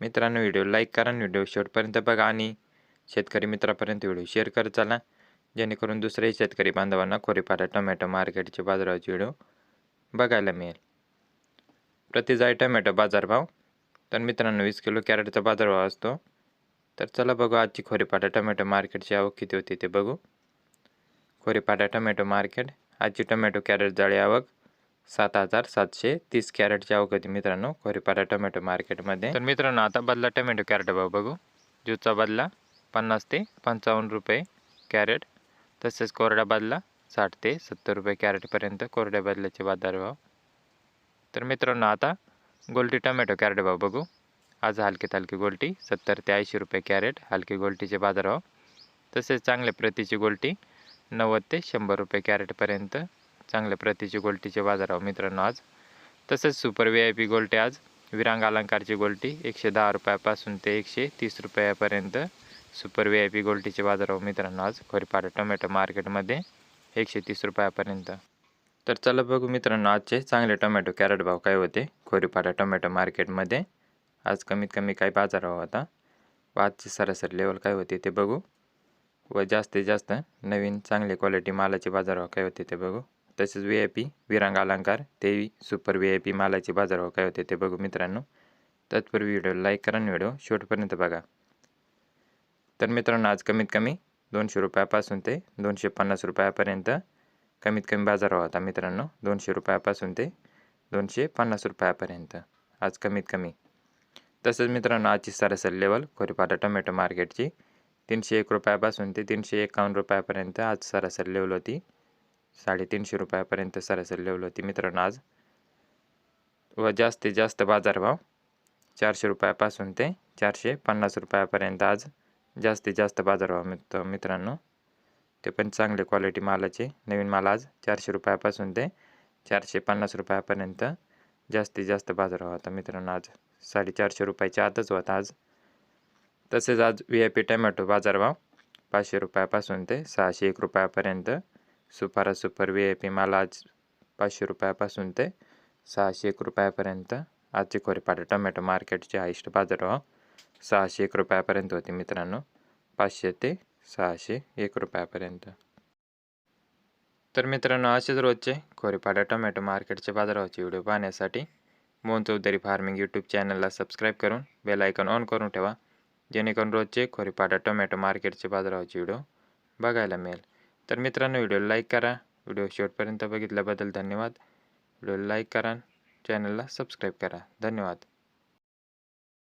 मित्रांनो video like करा आणि व्हिडिओ शेवटपर्यंत बघा आणि शेतकरी मित्रापर्यंत व्हिडिओ शेअर करत चला जेणेकरून दुसऱ्याही शेतकरी बांधवांना खोरीपाटा टोमॅटो मार्केटचे बाजाराचे व्हिडिओ बघायला मिळेल. प्रति जाय टोमॅटो बाजारभाव तर मित्रांनो वीस किलो कॅरेटचा बाजारभाव असतो. तर चला बघू आजची खोरीपाटा टोमॅटो मार्केटची आवक किती होती ते बघू. खोरीपाटा टोमॅटो मार्केट आजची टोमॅटो कॅरेट जाळी आवक सात हजार सातशे तीस कॅरेटच्या आवक मित्रांनो खोरीपाटा टोमॅटो मार्केटमध्ये. तर मित्रांनो आता बदला टोमॅटो कॅरेट भाव बघू. ज्यूचा बदला पन्नास ते पंचावन्न रुपये कॅरेट. तसेच कोरडा बदला साठ ते सत्तर रुपये कॅरेटपर्यंत कोरड्या बदल्याचे बाजारभाव तर मित्रांनो आता गोल्टी टोमॅटो कॅरेट भाव बघू. आज हलकी हलकी गोल्टी सत्तर ते ऐंशी रुपये कॅरेट हलकी गोल्टीचे बाजारभाव तसेच चांगल्या प्रतीची गोल्टी नव्वद ते शंभर रुपये कॅरेटपर्यंत चांगल्या प्रतीची गोल्टीचे बाजाराव मित्रांनो आज. तसंच सुपर व्ही आय पी गोल्टी आज. विरांग अलंकारची गोल्टी एकशे दहा रुपयापासून ते एकशे तीस रुपयापर्यंत सुपर व्ही आय पी गोल्टीचे बाजारभाव मित्रांनो आज. खोरीपाडा टोमॅटो मार्केटमध्ये एकशे तीस रुपयापर्यंत. तर चला बघू मित्रांनो आजचे चांगले टोमॅटो कॅरेट भाव काय होते. खोरीपाडा टोमॅटो मार्केटमध्ये आज कमीत कमी काय बाजारभाव होता. व आजची सरासरी लेवल काय होते ते बघू. व जास्तीत जास्त नवीन चांगले क्वालिटी मालाचे बाजारभाव काय होते ते बघू. तसेच व्ही आय पी विरांग अलंकार तेही सुपर व्ही आय पी मालाचे बाजारभाव काय होते ते बघू मित्रांनो. तत्पूर्वी व्हिडिओ लाईक करा आणि व्हिडिओ शेवटपर्यंत बघा. तर मित्रांनो आज कमीत कमी दोनशे रुपयापासून ते दोनशे पन्नास रुपयापर्यंत कमीत कमी बाजारभाव होता मित्रांनो. दोनशे रुपयापासून ते दोनशे पन्नास रुपयापर्यंत आज कमीत कमी तसंच मित्रांनो आजची सरासरी लेवल खोरीपाटा टोमॅटो मार्केटची तीनशे एक रुपयापासून ते तीनशे एकावन्न रुपयापर्यंत आज सरासरी लेवल होती. साडेतीनशे रुपयापर्यंत सरासरी लेवल होती. मित्रांनो आज व जास्तीत जास्त बाजारभाव चारशे रुपयापासून ते चारशे पन्नास रुपयापर्यंत आज जास्तीत जास्त बाजारभाव मिळतो मित्रांनो. ते पण चांगले क्वालिटी मालाचे. नवीन माल आज चारशे रुपयापासून ते चारशे पन्नास रुपयापर्यंत जास्तीत जास्त बाजारभाव होता. मित्रांनो आज साडेचारशे रुपयाच्या आतच होता आज. तसेच आज व्ही आय पी टमॅटो बाजारभाव पाचशे रुपयापासून ते सहाशे एक रुपयापर्यंत सुपारा सुपर व्ही आय पी माल आज पाचशे रुपयापासून ते सहाशे एक रुपयापर्यंत. आजचे खोरेपाडे टोमॅटो मार्केटचे हायस्ट बाजारभाव हो. सहाशे एक रुपयापर्यंत होते मित्रांनो. पाचशे ते सहाशे एक रुपयापर्यंत. तर मित्रांनो असेच रोजचे खोरेपाडा टोमॅटो मार्केटचे बाजारभावाचे व्हिडिओ पाहण्यासाठी मोहन चौधरी फार्मिंग यूट्यूब चॅनलला सबस्क्राईब करून बेल आयकॉन ऑन करून ठेवा. जेणेकरून रोजचे खोरेपाडा टोमॅटो मार्केटचे बाजारभावाचे व्हिडिओ बघायला मिळेल. तर मित्रांनो व्हिडिओ लाईक करा. व्हिडिओ शेवटपर्यंत बघितल्याबद्दल धन्यवाद. व्हिडिओ लाईक करा. चॅनलला सबस्क्राईब करा. धन्यवाद.